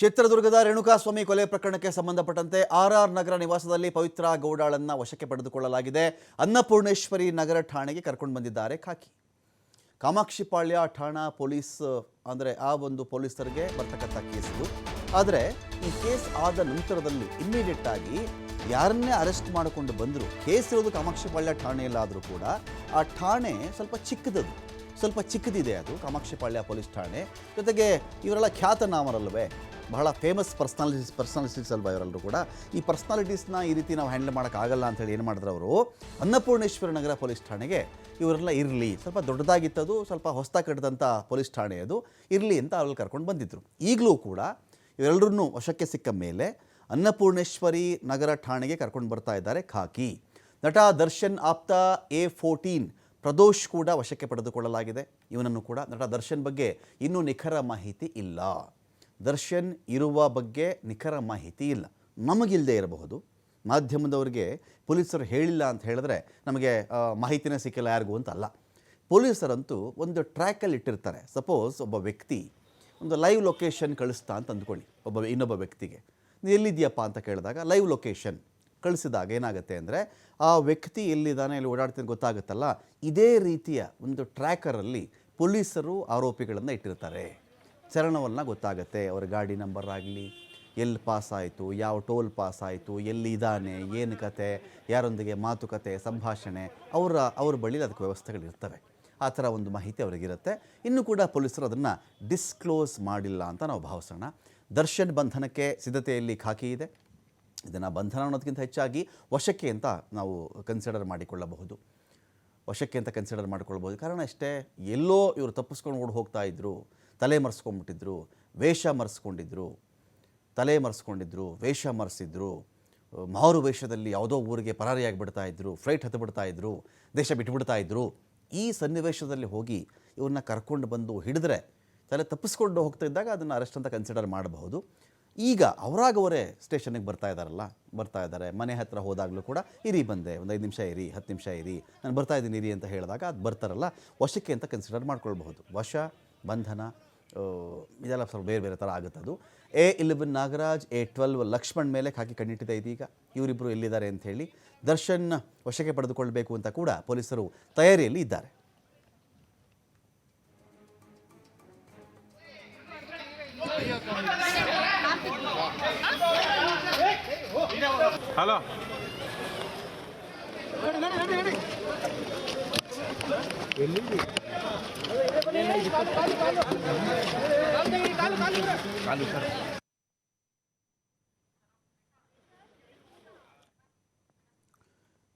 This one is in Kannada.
ಚಿತ್ರದುರ್ಗದ ರೇಣುಕಾಸ್ವಾಮಿ ಕೊಲೆ ಪ್ರಕರಣಕ್ಕೆ ಸಂಬಂಧಪಟ್ಟಂತೆ ಆರ್ಆರ್ ನಗರ ನಿವಾಸದಲ್ಲಿ ಪವಿತ್ರ ಗೌಡಾಳನ್ನ ವಶಕ್ಕೆ ಪಡೆದುಕೊಳ್ಳಲಾಗಿದೆ. ಅನ್ನಪೂರ್ಣೇಶ್ವರಿ ನಗರ ಠಾಣೆಗೆ ಕರ್ಕೊಂಡು ಬಂದಿದ್ದಾರೆ ಖಾಕಿ. ಕಾಮಾಕ್ಷಿಪಾಳ್ಯ ಠಾಣಾ ಪೊಲೀಸ್, ಅಂದರೆ ಆ ಒಂದು ಪೊಲೀಸರಿಗೆ ಬರ್ತಕ್ಕಂಥ ಕೇಸ್. ಆದರೆ ಈ ಕೇಸ್ ಆದ ನಂತರದಲ್ಲಿ ಇಮ್ಮಿಡಿಯೇಟ್ ಆಗಿ ಯಾರನ್ನೇ ಅರೆಸ್ಟ್ ಮಾಡಿಕೊಂಡು ಬಂದರು, ಕೇಸ್ ಇರೋದು ಕಾಮಾಕ್ಷಿಪಾಳ್ಯ ಠಾಣೆಯಲ್ಲಾದರೂ ಕೂಡ, ಆ ಠಾಣೆ ಸ್ವಲ್ಪ ಚಿಕ್ಕದದು. ಸ್ವಲ್ಪ ಚಿಕ್ಕದಿದೆ ಅದು ಕಾಮಾಕ್ಷಿಪಾಳ್ಯ ಪೊಲೀಸ್ ಠಾಣೆ. ಜೊತೆಗೆ ಇವರೆಲ್ಲ ಖ್ಯಾತನಾಮರಲ್ವೇ? ಬಹಳ ಫೇಮಸ್ ಪರ್ಸ್ನಾಲಿಟೀಸ್ ಪರ್ಸ್ನಾಲಿಟೀಸ್ ಅಲ್ವಾ ಇವರೆಲ್ಲರೂ ಕೂಡ. ಈ ಪರ್ಸ್ನಾಲಿಟೀಸ್ನ ಈ ರೀತಿ ನಾವು ಹ್ಯಾಂಡಲ್ ಮಾಡೋಕ್ಕಾಗಲ್ಲ ಅಂತೇಳಿ ಏನು ಮಾಡಿದ್ರು ಅವರು? ಅನ್ನಪೂರ್ಣೇಶ್ವರ ನಗರ ಪೊಲೀಸ್ ಠಾಣೆಗೆ ಇವರೆಲ್ಲ ಇರಲಿ. ಸ್ವಲ್ಪ ದೊಡ್ಡದಾಗಿತ್ತದು, ಸ್ವಲ್ಪ ಹೊಸ ಕಟ್ಟಿದಂಥ ಪೊಲೀಸ್ ಠಾಣೆ ಅದು. ಇರಲಿ ಅಂತ ಅವ್ರಲ್ಲಿ ಕರ್ಕೊಂಡು ಬಂದಿದ್ದರು ಈಗಲೂ ಕೂಡ ಇವರೆಲ್ಲರನ್ನೂ ವಶಕ್ಕೆ ಸಿಕ್ಕ ಮೇಲೆ ಅನ್ನಪೂರ್ಣೇಶ್ವರಿ ನಗರ ಠಾಣೆಗೆ ಕರ್ಕೊಂಡು ಬರ್ತಾ ಇದ್ದಾರೆ ಖಾಕಿ. ನಟ ದರ್ಶನ್ ಆಪ್ತ ಎ ಫೋರ್ಟೀನ್ ಪ್ರದೋಷ್ ಕೂಡ ವಶಕ್ಕೆ ಪಡೆದುಕೊಳ್ಳಲಾಗಿದೆ. ಇವನನ್ನು ಕೂಡ ನಟ ದರ್ಶನ್ ಬಗ್ಗೆ ಇನ್ನೂ ನಿಖರ ಮಾಹಿತಿ ಇಲ್ಲ. ದರ್ಶನ್ ಇರುವ ಬಗ್ಗೆ ನಿಖರ ಮಾಹಿತಿ ಇಲ್ಲ. ನಮಗಿಲ್ಲದೆ ಇರಬಹುದು. ಮಾಧ್ಯಮದವರಿಗೆ ಪೊಲೀಸರು ಹೇಳಿಲ್ಲ ಅಂತ ಹೇಳಿದ್ರೆ ನಮಗೆ ಮಾಹಿತಿನೇ ಸಿಕ್ಕಿಲ್ಲ ಯಾರಿಗೂ ಅಂತ ಅಲ್ಲ. ಪೊಲೀಸರಂತೂ ಒಂದು ಟ್ರ್ಯಾಕಲ್ಲಿ ಇಟ್ಟಿರ್ತಾರೆ. ಸಪೋಸ್ ಒಬ್ಬ ವ್ಯಕ್ತಿ ಒಂದು ಲೈವ್ ಲೊಕೇಶನ್ ಕಳಿಸ್ತಾ ಅಂತ ಅಂದ್ಕೊಳ್ಳಿ, ಒಬ್ಬ ಇನ್ನೊಬ್ಬ ವ್ಯಕ್ತಿಗೆ. ನೀನು ಎಲ್ಲಿದ್ದೀಯಪ್ಪ ಅಂತ ಕೇಳಿದಾಗ ಲೈವ್ ಲೊಕೇಶನ್ ಕಳಿಸಿದಾಗ ಏನಾಗುತ್ತೆ ಅಂದರೆ ಆ ವ್ಯಕ್ತಿ ಎಲ್ಲಿದ್ದಾನೆ ಇಲ್ಲಿ ಓಡಾಡ್ತೀನಿ ಗೊತ್ತಾಗುತ್ತಲ್ಲ. ಇದೇ ರೀತಿಯ ಒಂದು ಟ್ರ್ಯಾಕರಲ್ಲಿ ಪೊಲೀಸರು ಆರೋಪಿಗಳನ್ನು ಇಟ್ಟಿರ್ತಾರೆ. ಚಲನವಲನ ಗೊತ್ತಾಗುತ್ತೆ. ಅವರ ಗಾಡಿ ನಂಬರ್ ಆಗಲಿ, ಎಲ್ಲಿ ಪಾಸ್ ಆಯಿತು, ಯಾವ ಟೋಲ್ ಪಾಸ್ ಆಯಿತು, ಎಲ್ಲಿ ಇದ್ದಾನೆ ಏನು ಕತೆ, ಯಾರೊಂದಿಗೆ ಮಾತುಕತೆ, ಸಂಭಾಷಣೆ, ಅವರ, ಅವ್ರ ಬಳಿ ಅದಕ್ಕೆ ವ್ಯವಸ್ಥೆಗಳಿರ್ತವೆ. ಆ ಥರ ಒಂದು ಮಾಹಿತಿ ಅವರಿಗಿರುತ್ತೆ. ಇನ್ನು ಕೂಡ ಪೊಲೀಸರು ಅದನ್ನು ಡಿಸ್ಕ್ಲೋಸ್ ಮಾಡಿಲ್ಲ ಅಂತ ನಾವು ಭಾವಿಸೋಣ. ದರ್ಶನ್ ಬಂಧನಕ್ಕೆ ಸಿದ್ಧತೆಯಲ್ಲಿ ಖಾಕಿ ಇದೆ. ಇದನ್ನು ಬಂಧನ ಅನ್ನೋದಕ್ಕಿಂತ ಹೆಚ್ಚಾಗಿ ವಶಕ್ಕೆ ಅಂತ ನಾವು ಕನ್ಸಿಡರ್ ಮಾಡಿಕೊಳ್ಳಬಹುದು. ವಶಕ್ಕೆ ಅಂತ ಕನ್ಸಿಡರ್ ಮಾಡಿಕೊಳ್ಬೋದು ಕಾರಣ ಅಷ್ಟೇ ಎಲ್ಲೋ ಇವರು ತಪ್ಪಿಸ್ಕೊಂಡು ಓಡಿ ಹೋಗ್ತಾ ಇದ್ರು ತಲೆ ಮರೆಸ್ಕೊಂಡ್ಬಿಟ್ಟಿದ್ರು, ವೇಷ ಮರೆಸ್ಕೊಂಡಿದ್ರು, ತಲೆ ಮರೆಸ್ಕೊಂಡಿದ್ರು, ವೇಷ ಮರೆಸಿದ್ರು, ಮಾರು ವೇಷದಲ್ಲಿ ಯಾವುದೋ ಊರಿಗೆ ಪರಾರಿಯಾಗಿ ಬಿಡ್ತಾ ಇದ್ರು, ಫ್ಲೈಟ್ ಹತ್ತು ಇದ್ರು, ದೇಶ ಬಿಟ್ಟುಬಿಡ್ತಾ ಇದ್ರು, ಈ ಸನ್ನಿವೇಶದಲ್ಲಿ ಹೋಗಿ ಇವ್ರನ್ನ ಕರ್ಕೊಂಡು ಬಂದು ಹಿಡಿದ್ರೆ, ತಲೆ ತಪ್ಪಿಸ್ಕೊಂಡು ಹೋಗ್ತಾ ಇದ್ದಾಗ ಅದನ್ನು ಅರೆಸ್ಟ್ ಅಂತ ಕನ್ಸಿಡರ್ ಮಾಡಬಹುದು. ಈಗ ಅವರಾಗವರೇ ಸ್ಟೇಷನ್ಗೆ ಬರ್ತಾ ಇದ್ದಾರಲ್ಲ ಬರ್ತಾ ಇದ್ದಾರೆ ಮನೆ ಹತ್ರ ಹೋದಾಗಲೂ ಕೂಡ ಇರಿ ಬಂದೆ, ಒಂದು ಐದು ನಿಮಿಷ ಇರಿ, ಹತ್ತು ನಿಮಿಷ ಇರಿ, ನಾನು ಬರ್ತಾ ಇದ್ದೀನಿ, ಇರಿ ಅಂತ ಹೇಳಿದಾಗ ಅದು ಬರ್ತಾರಲ್ಲ, ವಶಕ್ಕೆ ಅಂತ ಕನ್ಸಿಡರ್ ಮಾಡ್ಕೊಳ್ಬಹುದು. ವಶ, ಬಂಧನ ಇದೆಲ್ಲ ಸ್ವಲ್ಪ ಬೇರೆ ಬೇರೆ ಥರ ಆಗುತ್ತೆ ಅದು. A eleven Nagaraj A twelve Lakshman ಮೇಲೆ ಹಾಕಿ ಕಣ್ಣಿಟ್ಟಿದೆ ಇದೀಗ. ಇವರಿಬ್ಬರು ಎಲ್ಲಿದ್ದಾರೆ ಅಂತ ಹೇಳಿ ದರ್ಶನ್ ವಶಕ್ಕೆ ಪಡೆದುಕೊಳ್ಬೇಕು ಅಂತ ಕೂಡ ಪೊಲೀಸರು ತಯಾರಿಯಲ್ಲಿ ಇದ್ದಾರೆ. ಹಲೋ. ಕಾಲು ಸರ್